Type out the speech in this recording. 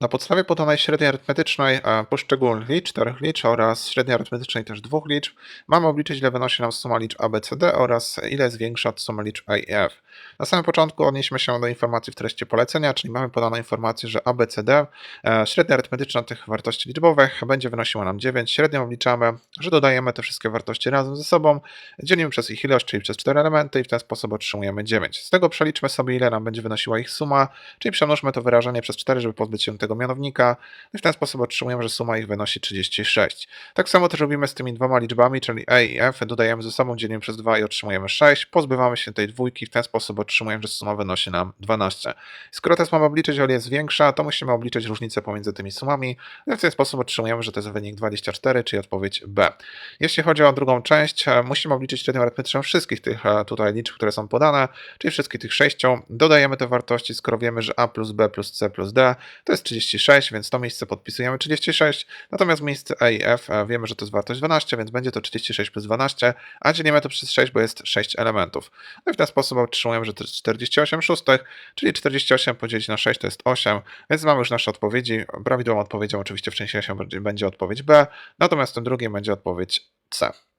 Na podstawie podanej średniej arytmetycznej e, poszczególnych liczb, czterech liczb oraz średniej arytmetycznej też dwóch liczb, mamy obliczyć ile wynosi nam suma liczb ABCD oraz ile jest większa od sumy liczb A. Na samym początku odnieśmy się do informacji w treści polecenia, czyli mamy podane informację, że ABCD, e, średnia arytmetyczna tych wartości liczbowych będzie wynosiła nam 9. Średnią obliczamy, że dodajemy te wszystkie wartości razem ze sobą, dzielimy przez ich ilość, czyli przez 4 elementy i w ten sposób otrzymujemy 9. Z tego przeliczmy sobie ile nam będzie wynosiła ich suma, czyli przemnożmy to wyrażenie przez 4, żeby pozbyć się tego mianownika i w ten sposób otrzymujemy, że suma ich wynosi 36. Tak samo też robimy z tymi dwoma liczbami, czyli A i F, dodajemy ze sobą, dzielimy przez 2 i otrzymujemy 6, pozbywamy się tej dwójki, w ten sposób otrzymujemy, że suma wynosi nam 12. Skoro teraz mamy obliczyć, o ile jest większa, to musimy obliczyć różnicę pomiędzy tymi sumami, i w ten sposób otrzymujemy, że to jest wynik 24, czyli odpowiedź B. Jeśli chodzi o drugą część, e, musimy obliczyć średnią arytmetyczną wszystkich tych e, tutaj liczb, które są podane, czyli wszystkich tych sześciu. Dodajemy te wartości, skoro wiemy, że A plus B plus C plus D to jest 36, więc to miejsce podpisujemy 36, natomiast miejsce A i F e, wiemy, że to jest wartość 12, więc będzie to 36 plus 12, a dzielimy to przez 6, bo jest 6 elementów. No i w ten sposób otrzymujemy, że to jest 48 szóstych, czyli 48 podzielić na 6 to jest 8, więc mamy już nasze odpowiedzi. Prawidłową odpowiedzią oczywiście w części 8 będzie- odpowiedź B, natomiast w tym drugim będzie odpowiedź C.